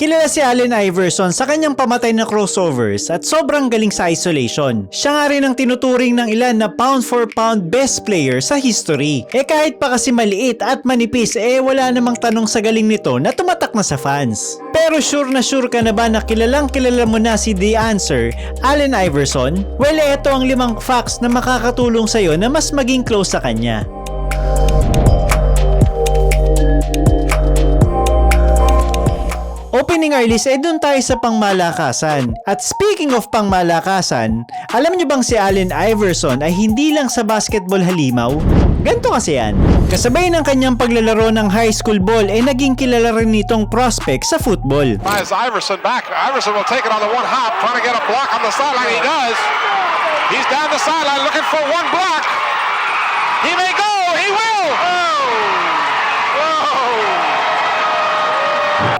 Kilala si Allen Iverson sa kanyang pamatay na crossovers at sobrang galing sa isolation. Siya nga rin ang tinuturing ng ilan na pound for pound best player sa history. Eh kahit pa kasi maliit at manipis eh wala namang tanong sa galing nito na tumatak na sa fans. Pero sure na sure ka na ba na kilalang kilala mo na si The Answer, Allen Iverson? Well, eto ang limang facts na makakatulong sa'yo na mas maging close sa kanya. Opening our list, eh doon tayo sa pangmalakasan. At speaking of pangmalakasan, alam niyo bang si Allen Iverson ay hindi lang sa basketball halimaw? Ganto kasi yan. Kasabay ng kanyang paglalaro ng high school ball, eh naging kilala rin nitong prospect sa football. Finds Iverson back. Iverson will take it on the one hop, trying to get a block on the sideline. He does. He's down the sideline looking for one block. He may go. He will. Oh. Whoa.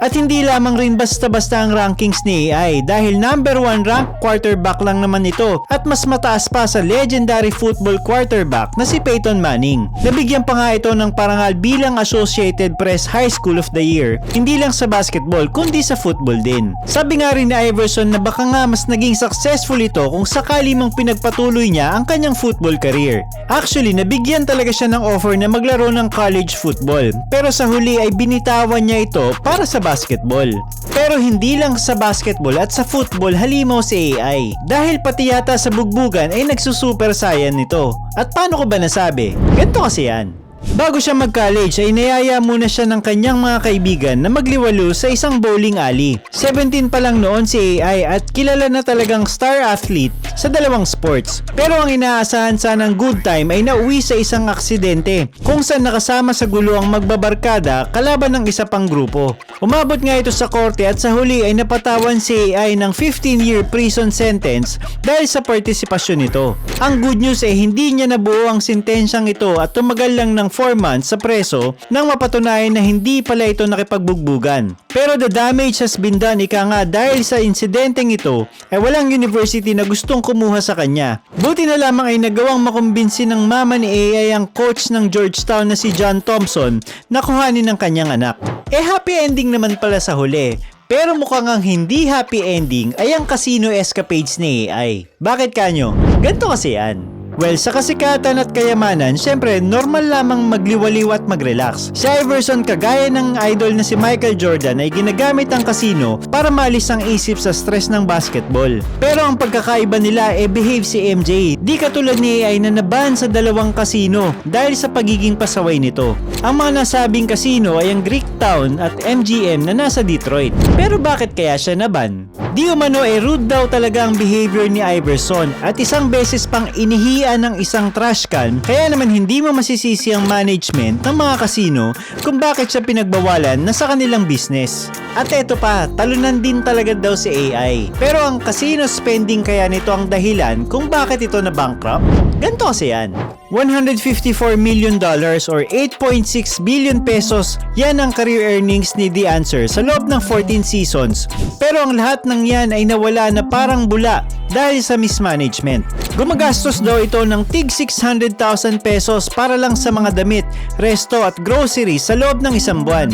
At hindi lamang rin basta-basta ang rankings ni AI dahil number 1 rank quarterback lang naman ito at mas mataas pa sa legendary football quarterback na si Peyton Manning. Nabigyan pa nga ito ng parangal bilang Associated Press High School of the Year, hindi lang sa basketball kundi sa football din. Sabi nga rin ni Iverson na baka nga mas naging successful ito kung sakali mang pinagpatuloy niya ang kanyang football career. Actually, nabigyan talaga siya ng offer na maglaro ng college football pero sa huli ay binitawan niya ito para sa basketball. Pero hindi lang sa basketball at sa football halimaw si AI. Dahil pati yata sa bugbugan ay nagsusuper saiyan nito. At paano ko ba nasabi? Ganito kasi yan. Bago siya mag-college ay niyaya muna siya ng kanyang mga kaibigan na magliwalo sa isang bowling alley. 17 pa lang noon si AI at kilala na talagang star athlete sa dalawang sports. Pero ang inaasahan sanang good time ay nauwi sa isang aksidente kung saan nakasama sa gulo ang magbabarkada kalaban ng isa pang grupo. Umabot nga ito sa korte at sa huli ay napatawan si AI ng 15-year prison sentence dahil sa partisipasyon nito. Ang good news ay hindi niya nabuo ang sentensyang ito at tumagal lang ng 4 months sa preso nang mapatunayan na hindi pala ito nakipagbugbugan. Pero the damage has been done ika nga dahil sa insidenteng ito ay walang university na gustong kumuha sa kanya. Buti na lamang ay nagawang makumbinsi ng mama ni AI ang coach ng Georgetown na si John Thompson na kuhanin ng kanyang anak. Eh happy ending naman pala sa huli. Pero mukhang ang hindi happy ending ay ang casino escapades ni AI. Bakit kanyo? Ganto kasi yan. Well, sa kasikatan at kayamanan, syempre, normal lamang magliwaliw at mag-relax. Si Iverson, kagaya ng idol na si Michael Jordan, ay ginagamit ang casino para malis ang isip sa stress ng basketball. Pero ang pagkakaiba nila, e behave si MJ. Di katulad ni AI na naban sa dalawang casino dahil sa pagiging pasaway nito. Ang mga nasabing casino ay ang Greek Town at MGM na nasa Detroit. Pero bakit kaya siya naban? Di umano eh rude daw talaga ang behavior ni Iverson at isang beses pang inihian ng isang trash can kaya naman hindi mo masisisi ang management ng mga kasino kung bakit siya pinagbawalan na sa kanilang business. At eto pa, talunan din talaga daw si AI. Pero ang casino spending kaya nito ang dahilan kung bakit ito na bankrupt? Ganto kasi yan. 154 million dollars or 8.6 billion pesos yan ang career earnings ni The Answer sa loob ng 14 seasons. Pero ang lahat ng yan ay nawala na parang bula dahil sa mismanagement. Gumagastos daw ito ng tig 600,000 pesos para lang sa mga damit, resto at groceries sa loob ng isang buwan.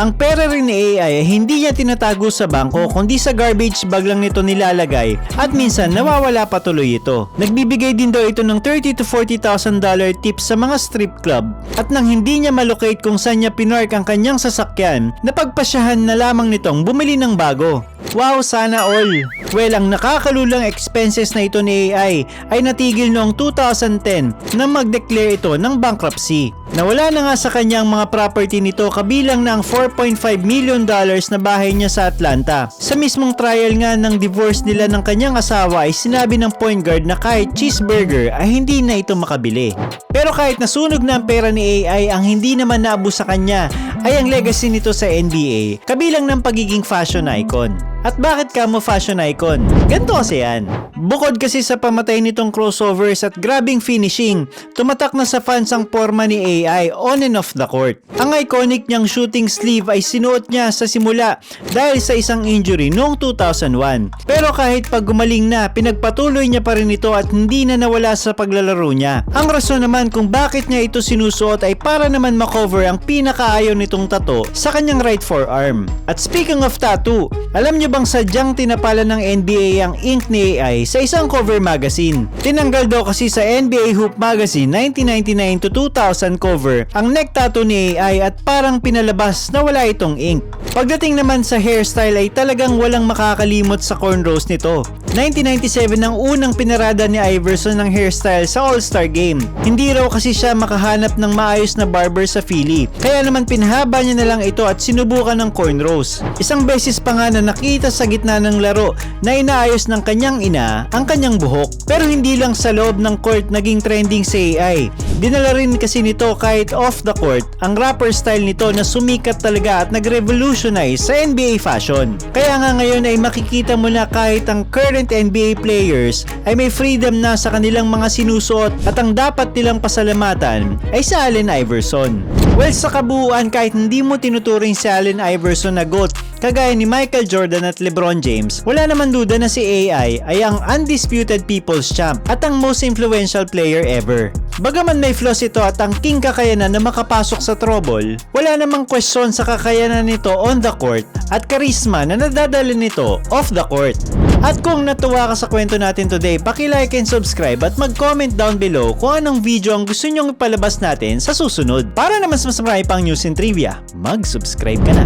Ang pera rin ni AI ay hindi niya tinatago sa bangko kundi sa garbage bag lang nito nilalagay at minsan nawawala pa tuloy ito. Nagbibigay din daw ito ng 30 to 40,000 dollar tips sa mga strip club at nang hindi niya malocate kung saan niya pinark ang kanyang sasakyan, napagpasyahan na lamang nitong bumili ng bago. Wow, sana all! Well, ang nakakalulang expenses na ito ni AI ay natigil noong 2010 nang mag-declare ito ng bankruptcy. Nawala na nga sa kanyang mga property nito kabilang ang 4.5 million dollars na bahay niya sa Atlanta. Sa mismong trial nga ng divorce nila ng kanyang asawa ay sinabi ng point guard na kahit cheeseburger ay hindi na ito makabili. Pero kahit nasunog na ang pera ni AI, ang hindi naman naabo sa kanya ay ang legacy nito sa NBA, kabilang ng pagiging fashion icon. At bakit ka mo fashion icon? Ganito kasi yan. Bukod kasi sa pamatay nitong crossovers at grabing finishing, tumatak na sa fans ang forma ni AI on and off the court. Ang iconic niyang shooting sleeve ay sinuot niya sa simula dahil sa isang injury noong 2001. Pero kahit pag gumaling na, pinagpatuloy niya pa rin ito at hindi na nawala sa paglalaro niya. Ang rason naman kung bakit niya ito sinusuot ay para naman makover ang pinakaayaw nitong tato sa kanyang right forearm. At speaking of tattoo, alam niyo bang sadyang tinapala ng NBA ang ink ni AI sa isang cover magazine? Tinanggal daw kasi sa NBA Hoop Magazine 1999 to 2000 cover ang neck tattoo ni AI at parang pinalabas na wala itong ink. Pagdating naman sa hairstyle ay talagang walang makakalimot sa cornrows nito. 1997 ang unang pinarada ni Iverson ng hairstyle sa All-Star Game. Hindi raw kasi siya makahanap ng maayos na barber sa Philly. Kaya naman pinahaba niya na lang ito at sinubukan ng cornrows. Isang beses pa nga na nakita sa gitna ng laro na inaayos ng kanyang ina ang kanyang buhok. Pero hindi lang sa loob ng court naging trending si AI. Dinala rin kasi nito kahit off the court ang rapper style nito na sumikat talaga at nag-revolutionize sa NBA fashion. Kaya nga ngayon ay makikita mo na kahit ang current NBA players ay may freedom na sa kanilang mga sinusuot at ang dapat nilang pasalamatan ay si Allen Iverson. Well, sa kabuuan kahit hindi mo tinuturing si Allen Iverson na GOAT kagaya ni Michael Jordan at LeBron James, wala naman duda na si AI ay ang undisputed people's champ at ang most influential player ever. Bagaman may flaws ito at ang king kakayanan na makapasok sa trouble, wala namang question sa kakayanan nito on the court at charisma na nadadala nito off the court. At kung natuwa ka sa kwento natin today, paki-like and subscribe at mag-comment down below kung anong video ang gusto nyong ipalabas natin sa susunod. Para naman mas marami pang news and trivia, mag-subscribe ka na.